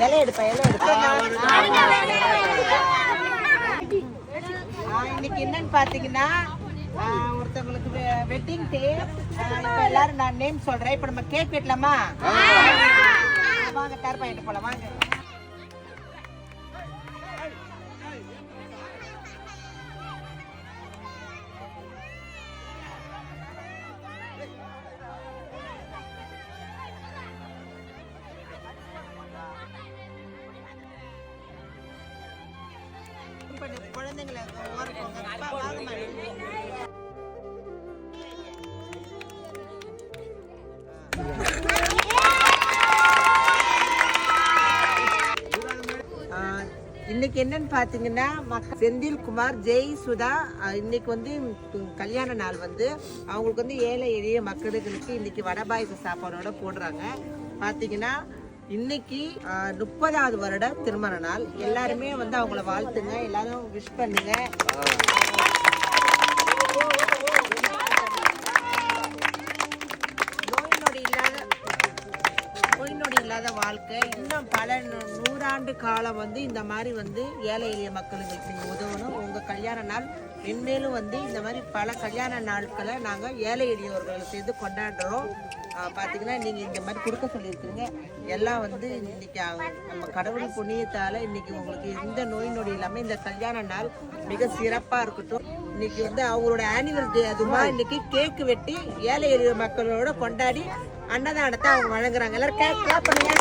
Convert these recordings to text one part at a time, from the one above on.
இலை எடுப்பா இலை எடுப்பா இன்னைக்கு என்னன்னு பார்த்தீங்கன்னா ஆ, ஒருத்தவங்களுக்கு வெட்டிங் டே இப்போ எல்லாரும் நான் நேம் சொல்கிறேன் இப்போ நம்ம கேக் வெட்டலாமா வாங்க டேர் பாயிண்ட் போலாம் வாங்க குழந்தைங்களை இன்னைக்கு என்னன்னு பார்த்தீங்கன்னா மக்க செந்தில்குமார் ஜெய் சுதா இன்னைக்கு வந்து கல்யாண நாள் வந்து. அவங்களுக்கு வந்து ஏழை எளிய மக்களுக்கு இன்னைக்கு வடை சாப்பாடோட போடுறாங்க. பார்த்தீங்கன்னா இன்னைக்கு முப்பதாவது வருட திருமண நாள். எல்லாருமே வந்து அவங்கள வாழ்த்துங்க. எல்லாரும் விஷ் பண்ணுங்க. நோய் நொடி இல்லாத நோய் நொடி இல்லாத வாழ்க்கை. இன்னும் பல நூறாண்டு காலம் வந்து இந்த மாதிரி வந்து ஏழை எளிய மக்களுக்கு நீங்கள் உதவணும். உங்கள் கல்யாண நாள் இனிமேலும் வந்து இந்த மாதிரி பல கல்யாண நாட்களை நாங்கள் ஏழை எளியவர்களை சேர்ந்து கொண்டாடுறோம். பார்த்தீங்கன்னா நீங்கள் இந்த மாதிரி கொடுக்க சொல்லியிருக்கீங்க எல்லாம் வந்து இன்னைக்கு நம்ம கடவுள் புண்ணியத்தால் இன்னைக்கு உங்களுக்கு எந்த நோய் நொடி இல்லாமல் இந்த கல்யாண நாள் மிக சிறப்பாக இருக்கட்டும். இன்னைக்கு வந்து அவங்களோட ஆனிவர்சரி அதுமா இன்னைக்கு கேக்கு வெட்டி ஏழை எளிய மக்களோட கொண்டாடி அன்னதானத்தை அவங்க வழங்குறாங்க. எல்லாரும் கேக் பண்ணுங்க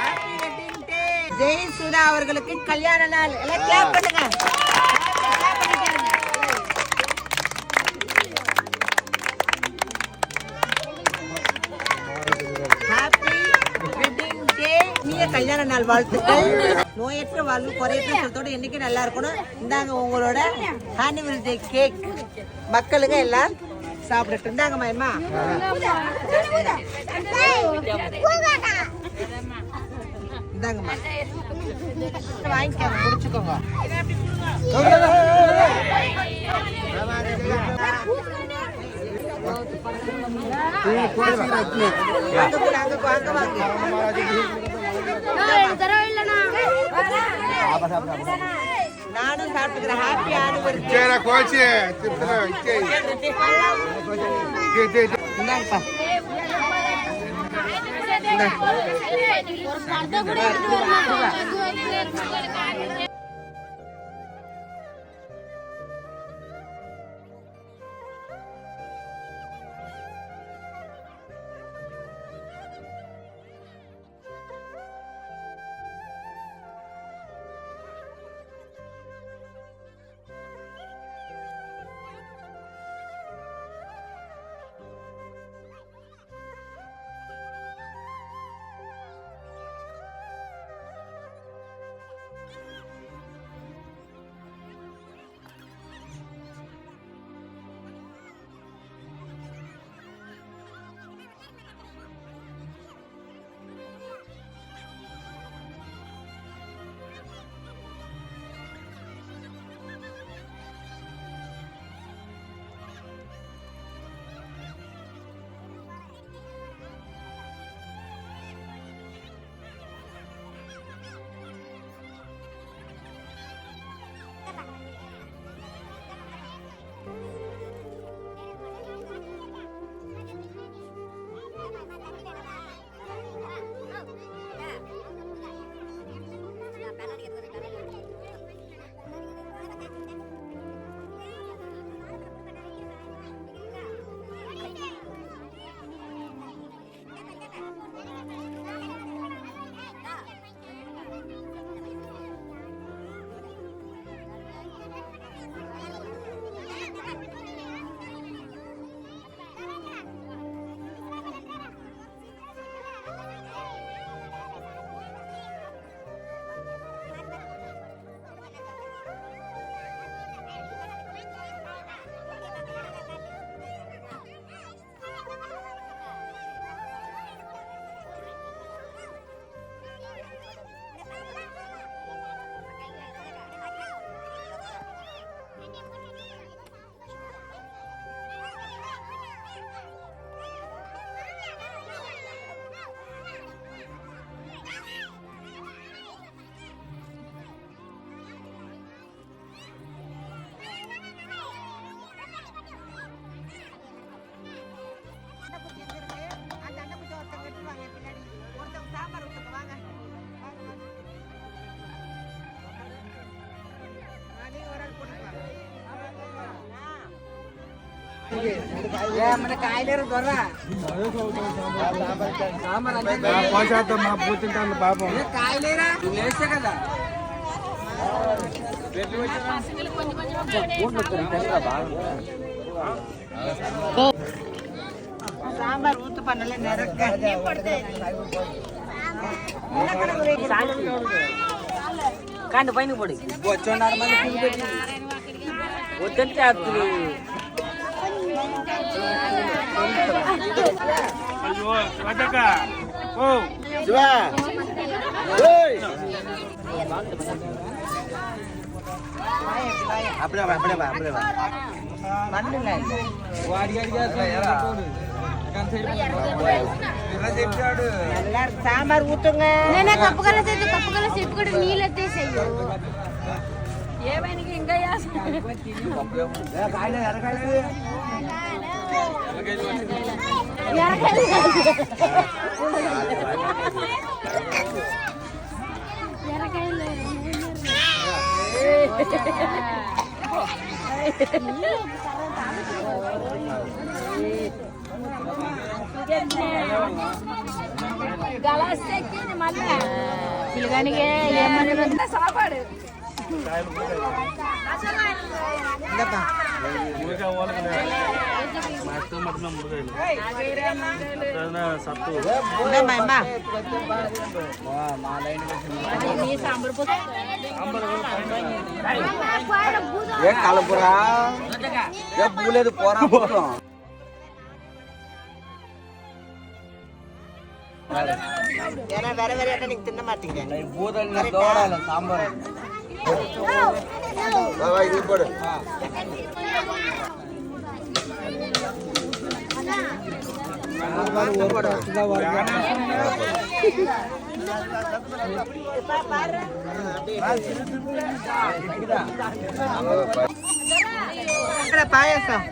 Happy wedding day. Jai Sudha அவர்களுக்கு கல்யாண நாள். எல்லாம் கிளாப் பண்ணுங்க. ஹாப்பி கல்யாண நாள் வாழ்த்துக்கள். நோயற்ற வாழ்வு குறையற்ற சொல்றதோட என்னைக்கு நல்லா இருக்கணும்? இந்தாங்க உங்களோட ஆனிவர்சரி கேக் மக்களுங்க எல்லாம் சாப்பிட்டுட்டு இருந்தாங்க மயமா இந்தாங்கம்மா. வாங்கிக்கோங்க முடிச்சுக்கோங்க நானும் சாப்பிட்டுக்கிறேன். ஹாப்பி ஆனிவர்சரி கோச்சு இந்தாங்கப்பா. அந்த పోసేద్దాం మా పూర్తింటాను పాపం కాయలేరా వేస్తే కదా సాంబార్ ఊత పనులు కండి పైన పడి వచ్చి వద్దంటే ஐயோ ராஜாக்கா ஓ சிவா ஏய் சாம்பார் ஊத்துங்க. கப்பு கல்ல சேர்த்து கப்பு கல்ல சேர்த்து పిల్లగానికి ఏమన్నా సాపాడు இந்தப்பா இந்தம்மா அம்மா ఏ కలపురా ఏ పూలేదు పోరా పోరా ஏன்னா வேற வேற இடம் நீங்க தின்ன மாட்டீங்க పూదండి దోడాలి సాంబార్ ఇది పోడు ఇక్కడ பாயாசம்.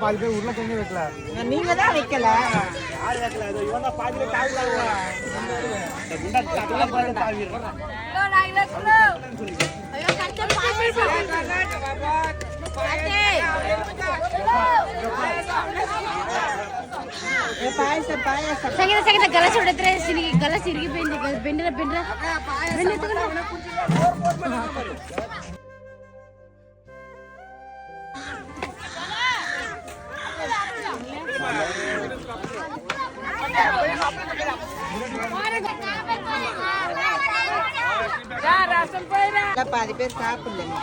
பாதி பேர் உருளைக்கிழங்கு வைக்கல. நீங்க సగత సగత గలసి ఉడతరే సిరిగి గలసి ఇరిగిపోయింది బెండర బెండర బెండ பார்த்தா பாதி பேர் சாப்பிடலங்க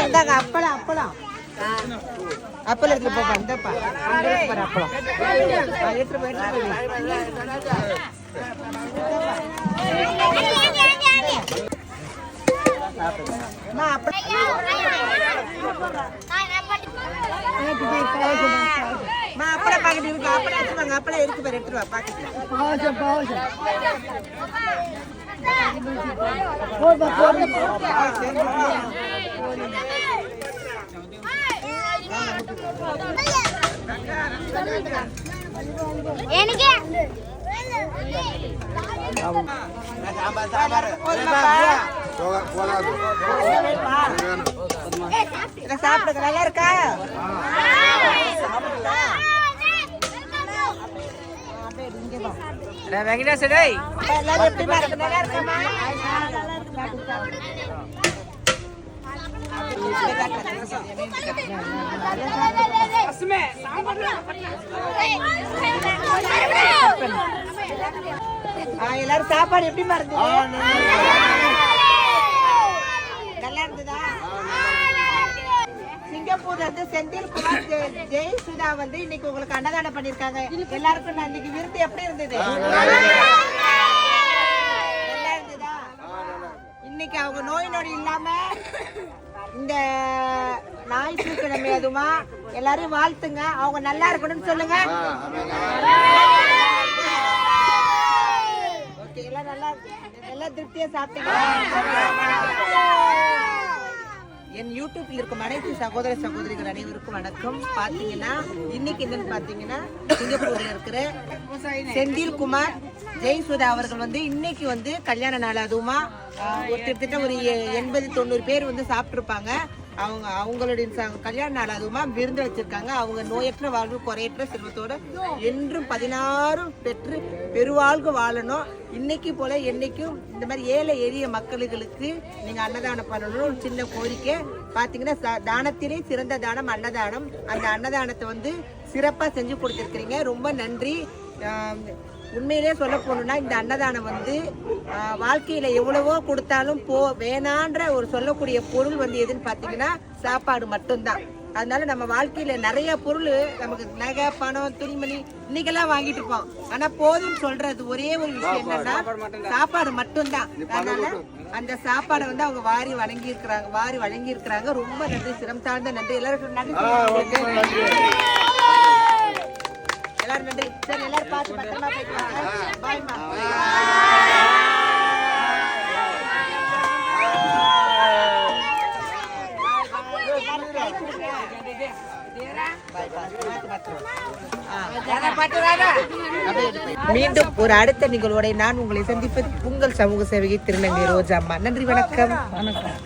இந்தாங்க அப்பளம் அப்பளம். அப்பளம் எடுத்து போப்பா இந்தப்பா. அப்பளம். எடுத்து அம்மா, அப்பளம் பாக்கெட் இருக்கு எனக்கு இதை சாப்பிடுங்க நல்லா இருக்கா? வெங்கடேஷ் டேய். எல்லாரும் எப்படிமா இருக்கு? நல்லா எல்லாரும் சாப்பாடு எப்படி இருக்கு. சிங்கப்பூர்ல செந்தில் குமார் ஜெய்- சுதா வந்து இன்னைக்கு உங்களுக்கு அன்னதானம் பண்ணிருக்காங்க எல்லாருக்கும் நான் இன்னைக்கு விருந்து எப்படி இருந்தது? நல்லா இருந்ததா? இன்னைக்கு அவங்க நோய் நொடி இல்லாம இந்த ஞாயிற்றுக்கிழமை அதுமா. எல்லாரையும் வாழ்த்துங்க. அவங்க நல்லா இருக்கணும்னு சொல்லுங்க. எல்லாம் நல்லா நல்லா திருப்தியா சாப்பிட்டீங்க என் யூடியூப்பில் இருக்கும் அனைத்து சகோதர சகோதரிகள் அனைவருக்கும் வணக்கம். பார்த்தீங்கன்னா இன்னைக்கு என்னன்னு பார்த்தீங்கன்னா சிங்கப்பூரில் இருக்கிற செந்தில் குமார் ஜெயசுதா அவர்கள் வந்து இன்னைக்கு வந்து கல்யாண நாள். அதுவுமா ஒரு கிட்டத்தட்ட ஒரு எ- எண்பது தொண்ணூறு பேர் வந்து சாப்பிட்டுருப்பாங்க. அவங்க அவங்களுடைய ச- கல்யாண நாள் அதுவுமா விருந்து வச்சிருக்காங்க. அவங்க நோயற்ற வாழ்வு குறையற்ற செல்வத்தோட என்றும் பதினாறும் பெற்று பெருவாழ்வு வாழணும். இன்னைக்கு போல என்னைக்கும் இந்த மாதிரி ஏழை எளிய மக்களுக்கு நீங்க அன்னதானம் பண்ணணும் ஒரு சின்ன கோரிக்கை. பாத்தீங்கன்னா தானத்திலே சிறந்த தானம் அன்னதானம். அந்த அன்னதானத்தை வந்து சிறப்பா செஞ்சு கொடுத்துருக்கிறீங்க. ரொம்ப நன்றி. உண்மையிலே சொல்ல போகணும்னா இந்த அன்னதானம் வந்து வாழ்க்கையில எவ்வளவோ கொடுத்தாலும் போ வேணான்ற ஒரு சொல்லக்கூடிய பொருள் வந்து எதுன்னு பார்த்தீங்கன்னா சாப்பாடு மட்டும்தான். அதனால நம்ம வாழ்க்கையில நிறைய பொருள் நமக்கு நகை பணம் துணிமணி இன்னைக்கெல்லாம் வாங்கிட்டு இருப்போம். ஆனா போதும்னு சொல்றது ஒரே ஒரு விஷயம் என்னன்னா சாப்பாடு மட்டும்தான். அதனால அந்த சாப்பாடை வந்து அவங்க வாரி வழங்கி இருக்கிறாங்க வாரி வழங்கி இருக்கிறாங்க ரொம்ப நன்றி சிரம் தாழ்ந்த நன்றி. எல்லாருக்கும் நன்றி. எல்லாரும் நன்றி சரி எல்லாரும் பார்த்து பத்திரமா போயிட்டு வாங்க. பாய்மா மீண்டும் ஒரு அடுத்த நிகழ்வோட நான் உங்களை சந்திப்பது உங்கள் சமூக சேவகி திருநங்கை ரோஜா அம்மா நன்றி வணக்கம். வணக்கம்.